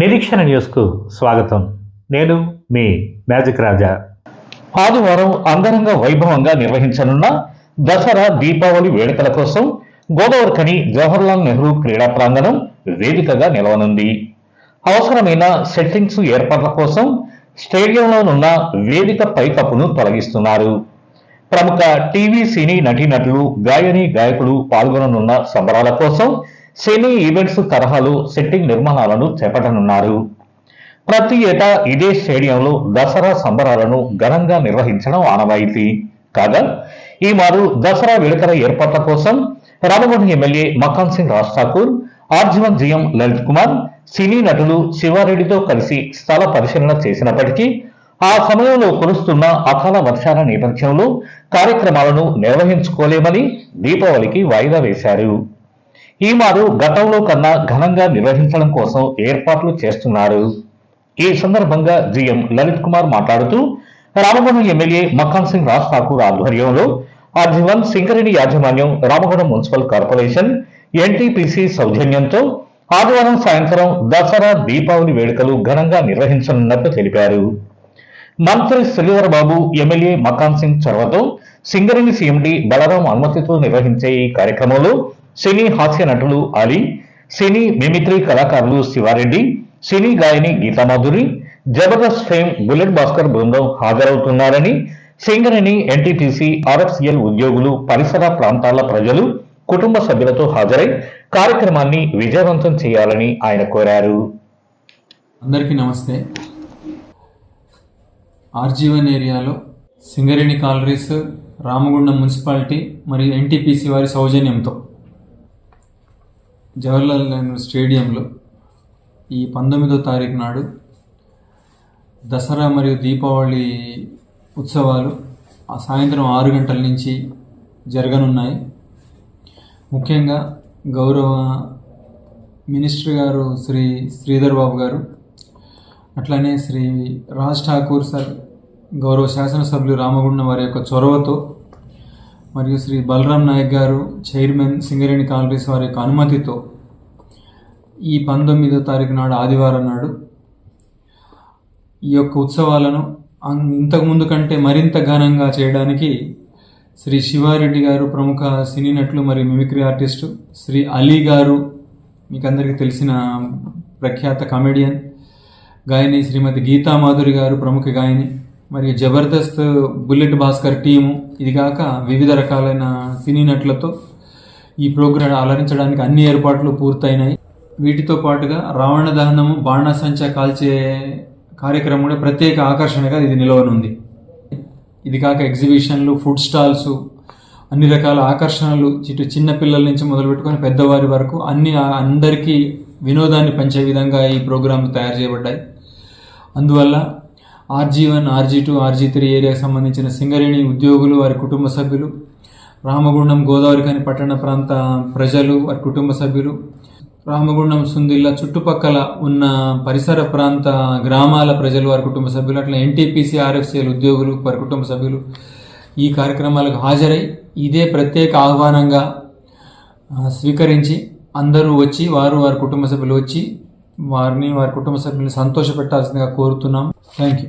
నిరీక్షణ న్యూస్కు స్వాగతం. నేను మీ మ్యాజిక్ రాజా. ఆదివారం అంగరంగ వైభవంగా నిర్వహించనున్న దసరా దీపావళి వేడుకల కోసం గోదావరికని జవహర్లాల్ నెహ్రూ క్రీడా ప్రాంగణం వేదికగా నిలవనుంది. అవసరమైన సెట్టింగ్స్ ఏర్పాట్ల కోసం స్టేడియంలోనున్న వేదిక పైకప్పును తొలగిస్తున్నారు. ప్రముఖ టీవీ సినీ నటీనటులు గాయని గాయకులు పాల్గొననున్న సంబరాల కోసం సినీ ఈవెంట్స్ తరహాలో సెట్టింగ్ నిర్మాణాలను చేపట్టనున్నారు. ప్రతి ఏటా ఇదే స్టేడియంలో దసరా సంబరాలను ఘనంగా నిర్వహించడం ఆనవాయితీ. కాగా ఈ మారు దసరా వేడుకల ఏర్పాట్ల కోసం Ramagunda MLA Makan Singh Raj Thakur RG one GM Lalit Kumar cine నటులు శివారెడ్డితో కలిసి స్థల పరిశీలన చేసినప్పటికీ ఆ సమయంలో కురుస్తున్న అకాల వర్షాల నేపథ్యంలో కార్యక్రమాలను నిర్వహించుకోలేమని దీపావళికి వాయిదా వేశారు. ఈ మారు గతంలో కన్నా ఘనంగా నిర్వహించడం కోసం ఏర్పాట్లు చేస్తున్నారు ఈ సందర్భంగా జిఎం లలిత్ కుమార్ మాట్లాడుతూ రామగుణం ఎమ్మెల్యే మఖాన్ సింగ్ రాజ్ ఠాకూర్ ఆధ్వర్యంలో ఆర్జీవన్ సింగరేణి యాజమాన్యం రామగుణం మున్సిపల్ కార్పొరేషన్ ఎన్టీపీసీ సౌజన్యంతో ఆదివారం సాయంత్రం దసరా దీపావళి వేడుకలు ఘనంగా నిర్వహించనున్నట్టు తెలిపారు. మంత్రి శ్రీధర్ బాబు ఎమ్మెల్యే మకాన్ సింగ్ చొరవతో సింగరేణి సీఎండి బలరాం అనుమతితో నిర్వహించే ఈ కార్యక్రమంలో సినీ హాస్య నటులు అలీ సినీ మిమిక్రీ కళాకారులు శివారెడ్డి సినీ గాయని గీతామాధురి జబర్దస్త్ ఫేమ్ బుల్లెట్ భాస్కర్ బృందం హాజరవుతున్నారని సింగరేణి ఎన్టీపీసీ ఆర్ఎఫ్సిఎల్ ఉద్యోగులు పరిసర ప్రాంతాల ప్రజలు కుటుంబ సభ్యులతో హాజరై కార్యక్రమాన్ని విజయవంతం చేయాలని ఆయన కోరారు. అందరికీ నమస్తే. ఆర్జీవన్ ఏరియాలో సింగరేణి కాలరీస్ రామగుండం మున్సిపాలిటీ మరియు ఎన్టీపీసీ వారి సౌజన్యంతో జవహర్లాల్ నెహ్రూ స్టేడియంలో ఈ పంతొమ్మిదో తారీఖు నాడు దసరా మరియు దీపావళి ఉత్సవాలు ఆ సాయంత్రం ఆరు గంటల నుంచి జరగనున్నాయి. ముఖ్యంగా గౌరవ మినిస్టర్ గారు శ్రీ శ్రీధర్ బాబు గారు అట్లానే శ్రీ రాజ్ ఠాకూర్ సార్ గౌరవ శాసనసభ్యులు రామగుండం వారి యొక్క చొరవతో మరియు శ్రీ బలరాం నాయక్ గారు చైర్మన్ సింగరేణి కాలరీస్ వారి యొక్క అనుమతితో ఈ పంతొమ్మిదో తారీఖు నాడు ఆదివారం నాడు ఈ యొక్క ఉత్సవాలను ఇంతకుముందు కంటే మరింత ఘనంగా చేయడానికి శ్రీ శివారెడ్డి గారు ప్రముఖ సినీ నటులు మరియు మిమిక్రీ ఆర్టిస్టు శ్రీ అలీ గారు మీకు అందరికీ తెలిసిన ప్రఖ్యాత కమెడియన్ గాయని శ్రీమతి గీతా మాధురి గారు ప్రముఖ గాయని మరియు జబర్దస్త్ బుల్లెట్ భాస్కర్ టీము ఇది కాక వివిధ రకాలైన సినీ నటులతో ఈ ప్రోగ్రాం అలరించడానికి అన్ని ఏర్పాట్లు పూర్తయినాయి. వీటితో పాటుగా రావణ దహనము బాణాసంచా కాల్చే కార్యక్రమం కూడా ప్రత్యేక ఆకర్షణగా ఇది నిలవనుంది. ఇది కాక ఎగ్జిబిషన్లు ఫుడ్ స్టాల్స్ అన్ని రకాల ఆకర్షణలు ఇటు చిన్న పిల్లల నుంచి మొదలుపెట్టుకొని పెద్దవారి వరకు అన్ని అందరికీ వినోదాన్ని పంచే విధంగా ఈ ప్రోగ్రాంలు తయారు చేయబడ్డాయి. అందువల్ల RG one RG two RG three ఏరియాకు సంబంధించిన సింగరేణి ఉద్యోగులు వారి కుటుంబ సభ్యులు రామగుండం గోదావరి కాని పట్టణ ప్రాంత ప్రజలు వారి కుటుంబ సభ్యులు రామగుండం సుందిల్లా చుట్టుపక్కల ఉన్న పరిసర ప్రాంత గ్రామాల ప్రజలు వారి కుటుంబ సభ్యులు అట్లా ఎన్టీపీసీ ఆర్ఎఫ్సిఎల్ ఉద్యోగులు వారి కుటుంబ సభ్యులు ఈ కార్యక్రమాలకు హాజరై ఇదే ప్రత్యేక ఆహ్వానంగా స్వీకరించి అందరూ వచ్చి వారు వారి కుటుంబ సభ్యులు వచ్చి వారిని వారి కుటుంబ సభ్యులను సంతోషపెట్టాల్సిందిగా కోరుతున్నాం. Thank you.